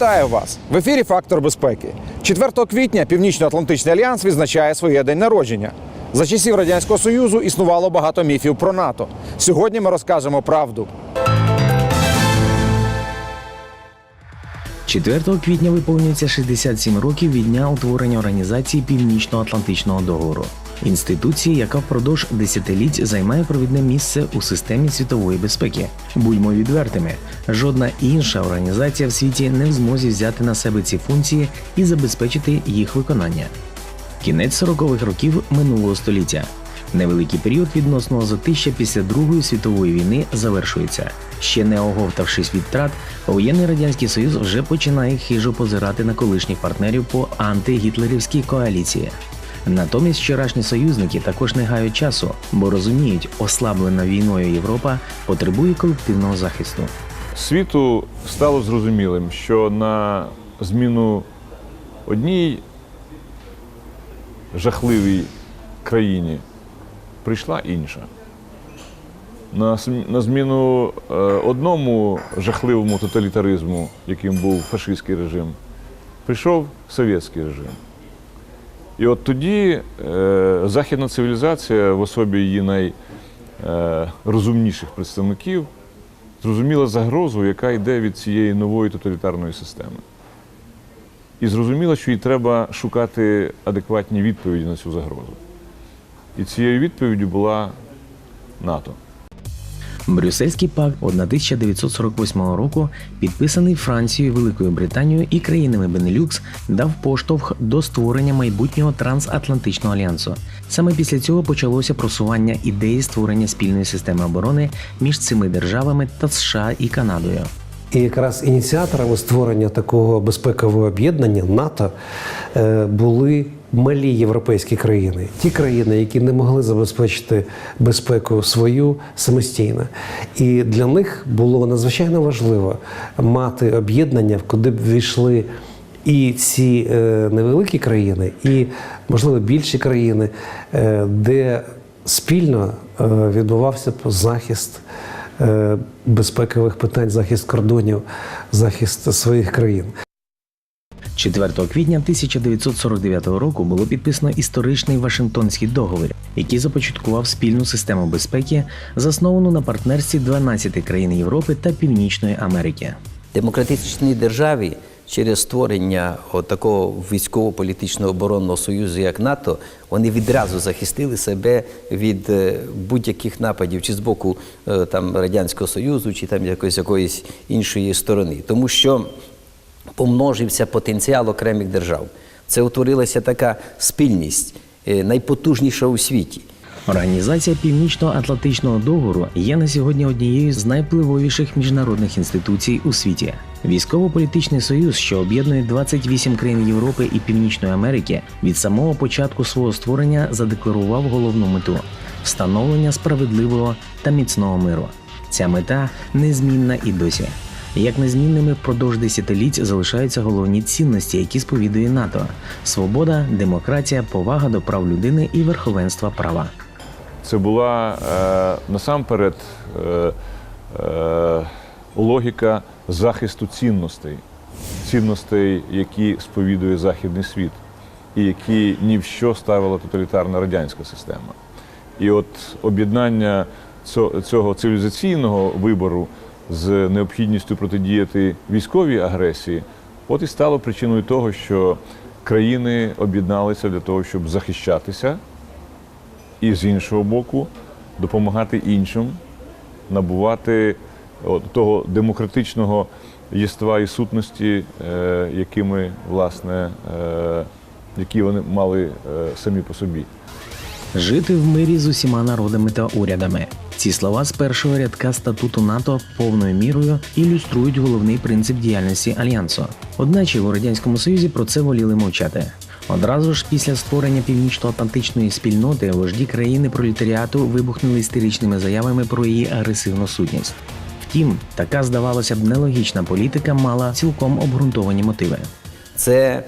Вітаю вас в ефірі Фактор безпеки. 4 квітня Північно-Атлантичний альянс відзначає своє день народження. За часів радянського союзу існувало багато міфів про НАТО. Сьогодні ми розкажемо правду. 4 квітня виповнюється 67 років від дня утворення організації Північно-Атлантичного договору, інституції, яка впродовж десятиліть займає провідне місце у системі світової безпеки. Будьмо відвертими, жодна інша організація в світі не в змозі взяти на себе ці функції і забезпечити їх виконання. Кінець 40-х років минулого століття. Невеликий період відносного затища після Другої світової війни завершується. Ще не оговтавшись від втрат, воєнний радянський союз вже починає хижо позирати на колишніх партнерів по антигітлерівській коаліції. Натомість вчорашні союзники також не гають часу, бо розуміють, ослаблена війною Європа потребує колективного захисту. світу стало зрозумілим, що на зміну одній жахливій країні прийшла інша. На, зміну е, одному жахливому тоталітаризму, яким був фашистський режим, прийшов совєтський режим. І от тоді е, західна цивілізація в особі її найрозумніших представників зрозуміла загрозу, яка йде від цієї нової тоталітарної системи. І зрозуміла, що їй треба шукати адекватні відповіді на цю загрозу. І цією відповіддю була НАТО. Брюссельський пакт 1948 року, підписаний Францією, Великою Британією і країнами Бенелюкс, дав поштовх до створення майбутнього трансатлантичного альянсу. Саме після цього почалося просування ідеї створення спільної системи оборони між цими державами та США і Канадою. І якраз ініціаторами створення такого безпекового об'єднання НАТО е, були малі європейські країни, ті країни, які не могли забезпечити безпеку свою самостійно. І для них було надзвичайно важливо мати об'єднання, куди б війшли і ці е, невеликі країни, і можливо більші країни, е, де спільно е, відбувався б захист безпекових питань, захист кордонів, захист своїх країн. 4 квітня 1949 року було підписано історичний Вашингтонський договір, який започаткував спільну систему безпеки, засновану на партнерстві 12 країн Європи та Північної Америки. демократичній державі через створення такого військово-політичного оборонного союзу, як НАТО, вони відразу захистили себе від е, будь-яких нападів, чи з боку е, там радянського союзу, чи там якоїсь якоїсь іншої сторони, тому що помножився потенціал окремих держав. Це утворилася така спільність, е, найпотужніша у світі. Організація Північно-Атлантичного договору є на сьогодні однією з найвпливовіших міжнародних інституцій у світі. Військово-політичний союз, що об'єднує 28 країн Європи і Північної Америки, від самого початку свого створення задекларував головну мету встановлення справедливого та міцного миру. Ця мета незмінна і досі. Як незмінними впродовж десятиліть залишаються головні цінності, які сповідує НАТО: свобода, демократія, повага до прав людини і верховенства права. Це була е, насамперед е, е, логіка захисту цінностей, цінностей, які сповідує Західний світ, і які ні в що ставила тоталітарна радянська система. І от об'єднання цього цивілізаційного вибору з необхідністю протидіяти військовій агресії, от і стало причиною того, що країни об'єдналися для того, щоб захищатися і з іншого боку допомагати іншим набувати от, того демократичного єства і сутності, е, якими, власне, е, які вони мали е, самі по собі. Жити в мирі з усіма народами та урядами. Ці слова з першого рядка статуту НАТО повною мірою ілюструють головний принцип діяльності альянсу. Одначе у радянському союзі про це воліли мовчати. Одразу ж після створення північно-атлантичної спільноти вожді країни пролетаріату вибухнули істеричними заявами про її агресивну сутність. Втім, така здавалося б нелогічна політика мала цілком обґрунтовані мотиви. Це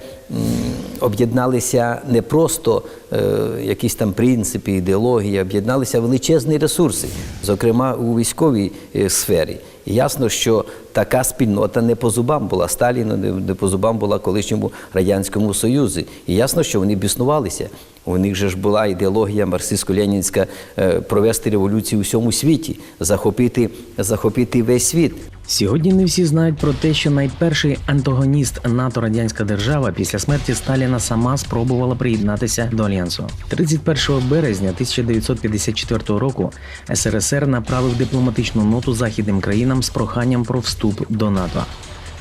об'єдналися не просто е, якісь там принципи, ідеології, об'єдналися величезні ресурси, зокрема у військовій е, сфері. І ясно, що така спільнота не по зубам була Сталіну, не, по зубам була колишньому радянському Союзі. І ясно, що вони біснувалися. У них же ж була ідеологія марксистсько-ленінська е, провести революцію у всьому світі, захопити, захопити весь світ. Сьогодні не всі знають про те, що найперший антагоніст НАТО радянська держава після смерті Сталіна сама спробувала приєднатися до альянсу. 31 березня 1954 року СРСР направив дипломатичну ноту західним країнам з проханням про вступ до НАТО.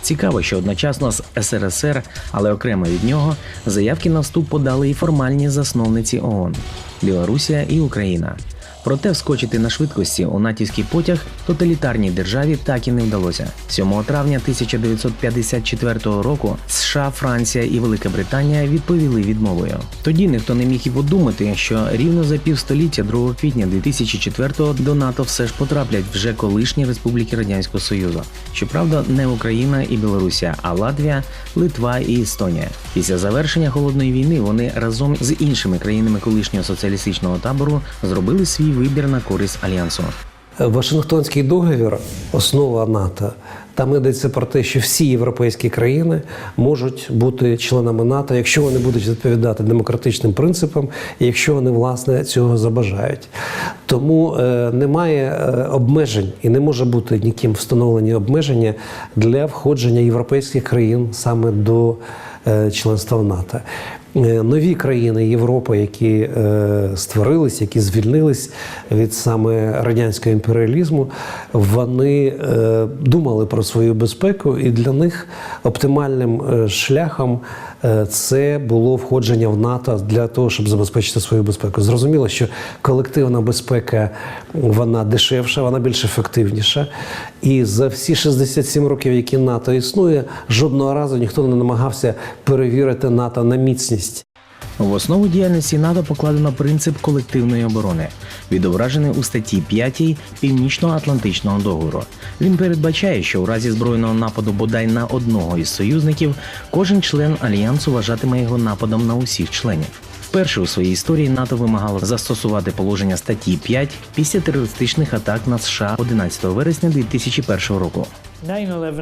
Цікаво, що одночасно з СРСР, але окремо від нього, заявки на вступ подали і формальні засновниці ООН Білорусія і Україна. Проте вскочити на швидкості у натівський потяг тоталітарній державі так і не вдалося. 7 травня 1954 року США, Франція і Велика Британія відповіли відмовою. Тоді ніхто не міг і подумати, що рівно за півстоліття 2 квітня 2004 до НАТО все ж потраплять вже колишні республіки Радянського Союзу. Щоправда, не Україна і Білорусія, а Латвія, Литва і Естонія. Після завершення холодної війни вони разом з іншими країнами колишнього соціалістичного табору зробили свій вибір на користь альянсу. Вашингтонський договір, основа НАТО. Там йдеться про те, що всі європейські країни можуть бути членами НАТО, якщо вони будуть відповідати демократичним принципам, і якщо вони власне цього забажають. Тому е, немає е, обмежень і не може бути ніким встановлені обмеження для входження європейських країн саме до е, членства в НАТО. Е, Нові країни Європи, які е, створились, які звільнились від саме радянського імперіалізму, вони е, думали про свою безпеку, і для них оптимальним шляхом це було входження в НАТО для того, щоб забезпечити свою безпеку. Зрозуміло, що колективна безпека вона дешевша, вона більш ефективніша. І за всі 67 років, які НАТО існує, жодного разу ніхто не намагався перевірити НАТО на міцність. В основу діяльності НАТО покладено принцип колективної оборони, відображений у статті 5 Північно-Атлантичного договору. Він передбачає, що у разі збройного нападу бодай на одного із союзників кожен член альянсу вважатиме його нападом на усіх членів. Вперше у своїй історії НАТО вимагало застосувати положення статті 5 після терористичних атак на США 11 вересня 2001 року.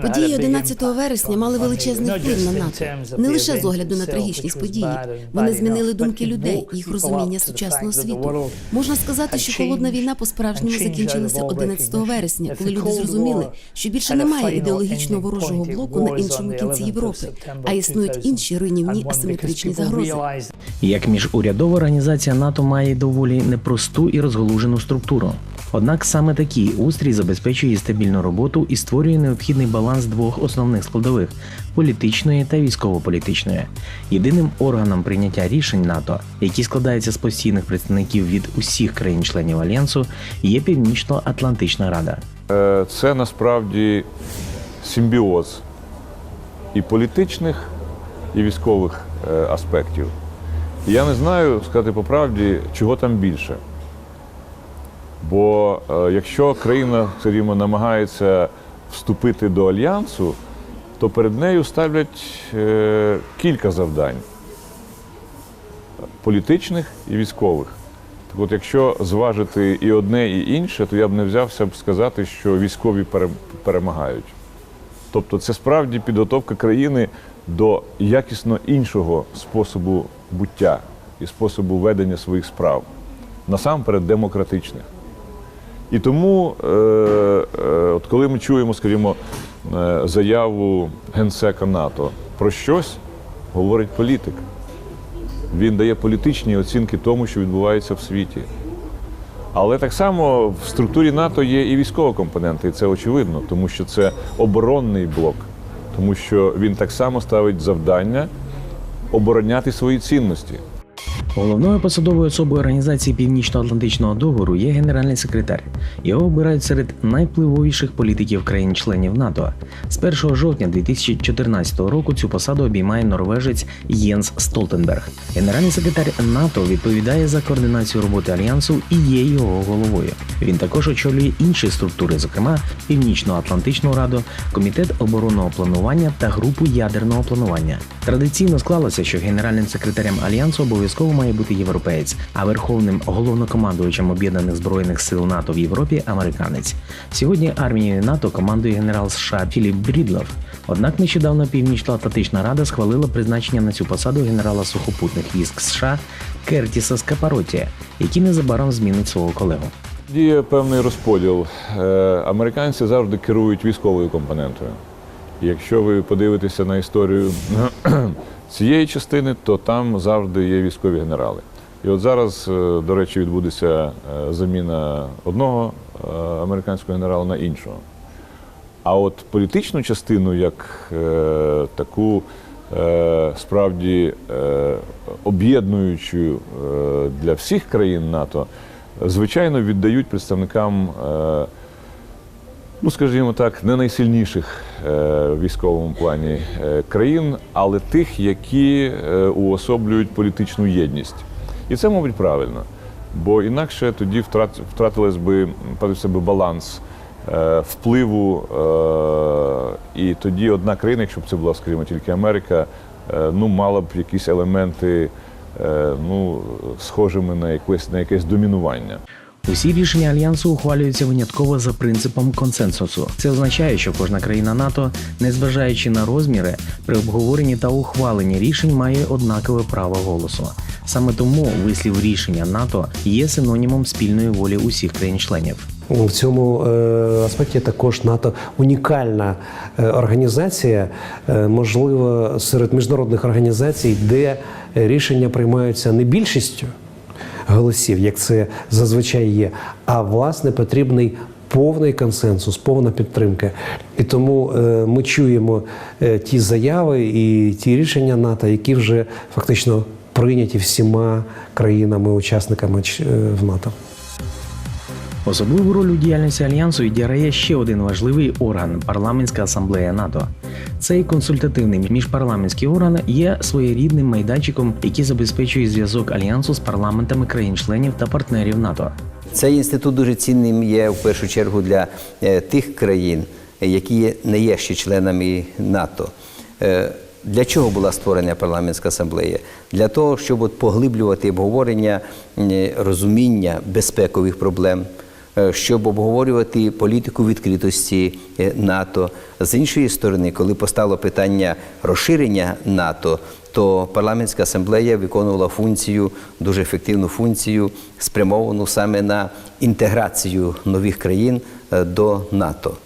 Події 11 вересня мали величезний вплив на НАТО не лише з огляду на трагічність події. Вони змінили думки людей, їх розуміння сучасного світу. Можна сказати, що холодна війна по-справжньому закінчилася 11 вересня, коли люди зрозуміли, що більше немає ідеологічного ворожого блоку на іншому кінці Європи, а існують інші руйнівні асиметричні загрози. Як міжурядова організація НАТО має доволі непросту і розголужену структуру. Однак саме такий устрій забезпечує стабільну роботу і створює необхідний баланс двох основних складових політичної та військово-політичної. Єдиним органом прийняття рішень НАТО, який складається з постійних представників від усіх країн-членів альянсу, є Північно-Атлантична Рада. Е, Це насправді симбіоз і політичних, і військових е, аспектів. Я не знаю, сказати по правді, чого там більше. Бо е, якщо країна, скажімо, намагається вступити до альянсу, то перед нею ставлять е, кілька завдань політичних і військових. Так от, якщо зважити і одне, і інше, то я б не взявся б сказати, що військові пере- перемагають. Тобто це справді підготовка країни до якісно іншого способу буття і способу ведення своїх справ, насамперед демократичних. І тому, е, е, от коли ми чуємо, скажімо, е, заяву генсека НАТО про щось, говорить політик. Він дає політичні оцінки тому, що відбувається в світі. Але так само в структурі НАТО є і військова компонента, і це очевидно, тому що це оборонний блок, тому що він так само ставить завдання обороняти свої цінності. Головною посадовою особою організації Північно-Атлантичного договору є генеральний секретар. Його обирають серед найвпливовіших політиків країн-членів НАТО. З 1 жовтня 2014 року цю посаду обіймає норвежець Єнс Столтенберг. Генеральний секретар НАТО відповідає за координацію роботи альянсу і є його головою. Він також очолює інші структури, зокрема Північно-Атлантичну раду, комітет оборонного планування та групу ядерного планування. Традиційно склалося, що генеральним секретарем альянсу обов'язково має бути європеєць, а верховним головнокомандувачем об'єднаних збройних сил НАТО в Європі американець. Сьогодні армією НАТО командує генерал США Філіп Брідлов. Однак нещодавно Північно-Атлантична Рада схвалила призначення на цю посаду генерала сухопутних військ США Кертіса Скапароті, який незабаром змінить свого колегу. Діє певний розподіл. Е, Американці завжди керують військовою компонентою. Якщо ви подивитеся на історію цієї частини, то там завжди є військові генерали. І от зараз, е, до речі, відбудеться е, заміна одного е, американського генерала на іншого. А от політичну частину, як е, таку е, справді е, об'єднуючу е, для всіх країн НАТО, звичайно, віддають представникам, е, ну скажімо так, не найсильніших е, в військовому плані е, країн, але тих, які е, уособлюють політичну єдність. І це, мабуть, правильно. Бо інакше тоді втрат, втратилось би би баланс впливу, і тоді одна країна, якщо б це була, скажімо, тільки Америка, ну, мала б якісь елементи ну, схожими на якесь, на якесь домінування. Усі рішення альянсу ухвалюються винятково за принципом консенсусу. Це означає, що кожна країна НАТО, незважаючи на розміри, при обговоренні та ухваленні рішень має однакове право голосу. Саме тому вислів рішення НАТО є синонімом спільної волі усіх країн-членів. В цьому е, аспекті також НАТО унікальна е, організація, е, можливо, серед міжнародних організацій, де рішення приймаються не більшістю голосів, як це зазвичай є, а власне потрібний. Повний консенсус, повна підтримка, і тому е, ми чуємо е, ті заяви і ті рішення НАТО, які вже фактично прийняті всіма країнами-учасниками е, в НАТО. Особливу роль у діяльності альянсу відіграє ще один важливий орган парламентська асамблея НАТО. Цей консультативний міжпарламентський орган є своєрідним майданчиком, який забезпечує зв'язок альянсу з парламентами країн-членів та партнерів НАТО. Цей інститут дуже цінним є в першу чергу для е, тих країн, які не є ще членами НАТО. Е, Для чого була створена парламентська асамблея? Для того, щоб поглиблювати обговорення розуміння безпекових проблем, щоб обговорювати політику відкритості е, НАТО. З іншої сторони, коли постало питання розширення НАТО, то парламентська асамблея виконувала функцію, дуже ефективну функцію, спрямовану саме на інтеграцію нових країн е, до НАТО.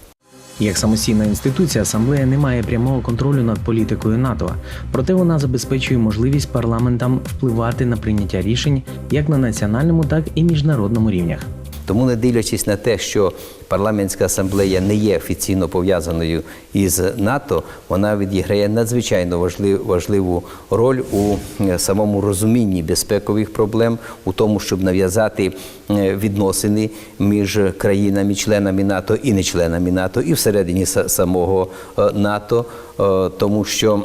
Як самостійна інституція, асамблея не має прямого контролю над політикою НАТО, проте вона забезпечує можливість парламентам впливати на прийняття рішень як на національному, так і міжнародному рівнях. Тому, не дивлячись на те, що парламентська асамблея не є офіційно пов'язаною із НАТО, вона відіграє надзвичайно важлив- важливу роль у е, самому розумінні безпекових проблем, у тому, щоб нав'язати е, відносини між країнами, членами НАТО і не членами НАТО, і всередині самого е, НАТО, тому що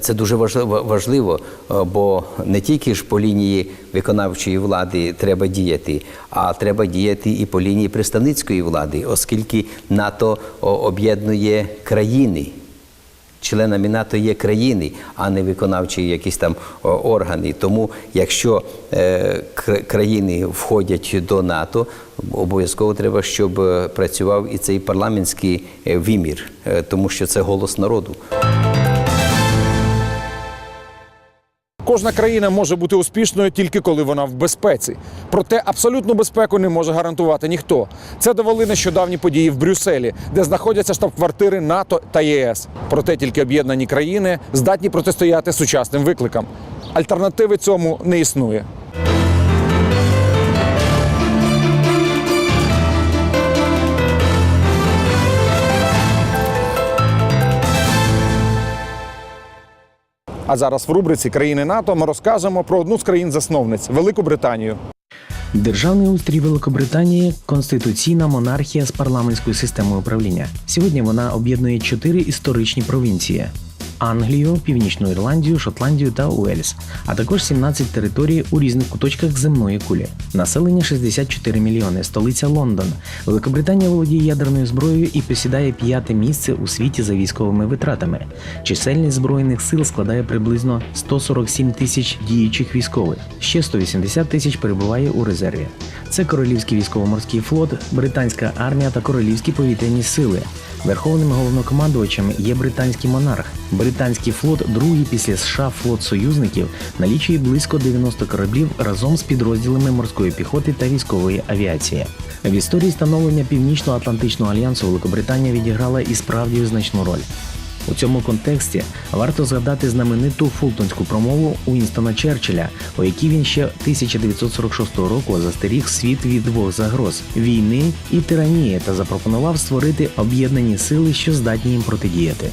це дуже важливо, важливо, е, бо не тільки ж по лінії виконавчої влади треба діяти, а треба діяти і по лінії представницької влади, оскільки НАТО об'єднує країни. Членами НАТО є країни, а не виконавчі якісь там органи. Тому, якщо е, країни входять до НАТО, обов'язково треба, щоб е, працював і цей парламентський е, вимір, е, тому що це голос народу. Кожна країна може бути успішною тільки коли вона в безпеці. Проте абсолютну безпеку не може гарантувати ніхто. Це довели нещодавні події в Брюсселі, де знаходяться штаб-квартири НАТО та ЄС. Проте тільки об'єднані країни здатні протистояти сучасним викликам. Альтернативи цьому не існує. А зараз в рубриці країни НАТО ми розкажемо про одну з країн-засновниць Велику Британію. Державний устрій Великобританії конституційна монархія з парламентською системою управління. Сьогодні вона об'єднує чотири історичні провінції: Англію, Північну Ірландію, Шотландію та Уельс, а також 17 територій у різних куточках земної кулі. Населення 64 мільйони, столиця Лондон. Великобританія володіє ядерною зброєю і посідає п'яте місце у світі за військовими витратами. Чисельність збройних сил складає приблизно 147 тисяч діючих військових. Ще 180 тисяч перебуває у резерві. Це Королівський військово-морський флот, британська армія та королівські повітряні сили. Верховним головнокомандувачем є британський монарх. Британський флот, другий після США флот союзників, налічує близько 90 кораблів разом з підрозділами морської піхоти та військової авіації. В історії становлення Північно-Атлантичного альянсу Великобританія відіграла і справді значну роль. У цьому контексті варто згадати знамениту фултонську промову Уінстона Черчилля, у якій він ще 1946 року застеріг світ від двох загроз війни і тиранії та запропонував створити об'єднані сили, що здатні їм протидіяти.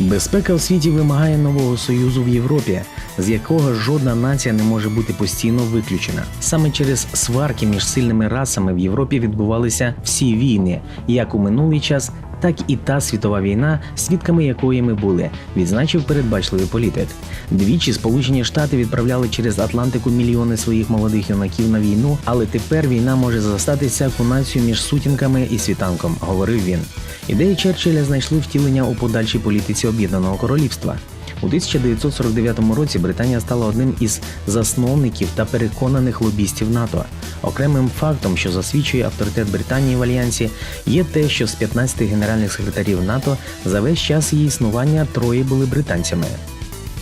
Безпека у світі вимагає нового союзу в Європі, з якого жодна нація не може бути постійно виключена. Саме через сварки між сильними расами в Європі відбувалися всі війни, як у минулий час, так і та світова війна, свідками якої ми були, відзначив передбачливий політик. Двічі Сполучені Штати відправляли через Атлантику мільйони своїх молодих юнаків на війну, але тепер війна може застатися всяку націю між сутінками і світанком, говорив він. Ідеї Черчилля знайшли втілення у подальшій політиці Об'єднаного Королівства. У 1949 році Британія стала одним із засновників та переконаних лобістів НАТО. Окремим фактом, що засвідчує авторитет Британії в альянсі, є те, що з 15 генеральних секретарів НАТО за весь час її існування троє були британцями.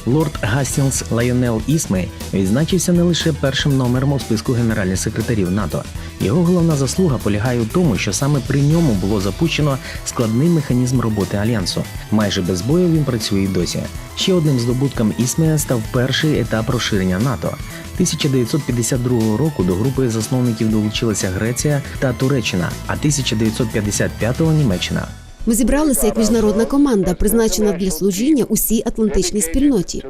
Лорд Гастінгс Лайонел Ісмей відзначився не лише першим номером у списку генеральних секретарів НАТО. Його головна заслуга полягає у тому, що саме при ньому було запущено складний механізм роботи альянсу. Майже без бою він працює й досі. Ще одним здобутком Ісмея став перший етап розширення НАТО. 1952 року до групи засновників долучилася Греція та Туреччина, а 1955-го Німеччина. Ми зібралися як міжнародна команда, призначена для служіння усій атлантичній спільноті.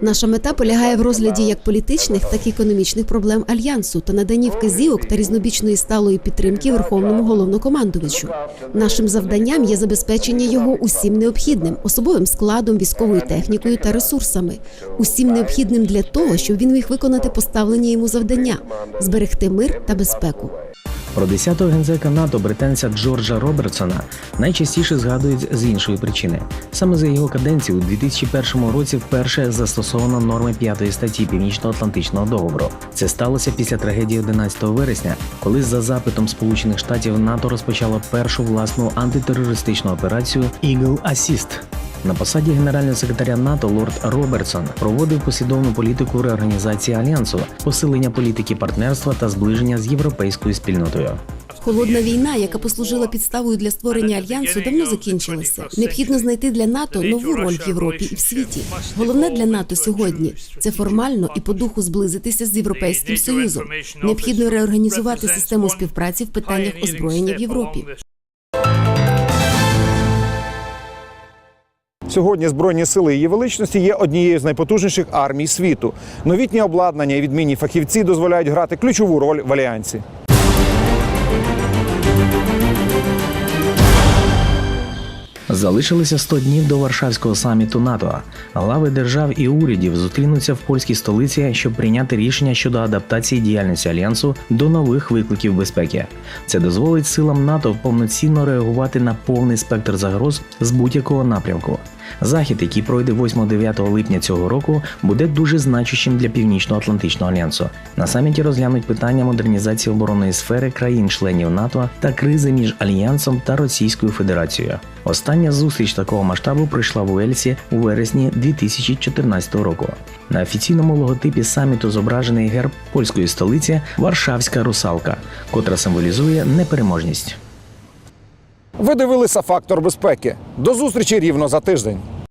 Наша мета полягає в розгляді як політичних, так і економічних проблем альянсу та наданні вказівок та різнобічної сталої підтримки верховному головнокомандувачу. Нашим завданням є забезпечення його усім необхідним, особовим складом, військовою технікою та ресурсами, усім необхідним для того, щоб він міг виконати поставлені йому завдання зберегти мир та безпеку. Про 10-го генсека НАТО британця Джорджа Робертсона найчастіше згадують з іншої причини. Саме за його каденції у 2001 році вперше застосовано норми 5 статті Північно-Атлантичного договору. Це сталося після трагедії 11 вересня, коли за запитом Сполучених Штатів НАТО розпочало першу власну антитерористичну операцію Eagle Assist. На посаді генерального секретаря НАТО лорд Робертсон проводив послідовну політику реорганізації альянсу, посилення політики партнерства та зближення з європейською спільнотою. Холодна війна, яка послужила підставою для створення альянсу, давно закінчилася. Необхідно знайти для НАТО нову роль в Європі і в світі. Головне для НАТО сьогодні це формально і по духу зблизитися з європейським союзом. Необхідно реорганізувати систему співпраці в питаннях озброєння в Європі. Сьогодні Збройні сили її величності є однією з найпотужніших армій світу. Новітнє обладнання і відмінні фахівці дозволяють грати ключову роль в альянсі. Залишилося 100 днів до Варшавського саміту НАТО. Глави держав і урядів зустрінуться в польській столиці, щоб прийняти рішення щодо адаптації діяльності альянсу до нових викликів безпеки. Це дозволить силам НАТО повноцінно реагувати на повний спектр загроз з будь-якого напрямку. Захід, який пройде 8-9 липня цього року, буде дуже значущим для Північно-Атлантичного альянсу. На саміті розглянуть питання модернізації оборонної сфери країн-членів НАТО та кризи між альянсом та Російською Федерацією. Остання зустріч такого масштабу пройшла в Уельсі у вересні 2014 року. На офіційному логотипі саміту зображений герб польської столиці Варшавська русалка, котра символізує непереможність. Ви дивилися фактор безпеки. До зустрічі рівно за тиждень.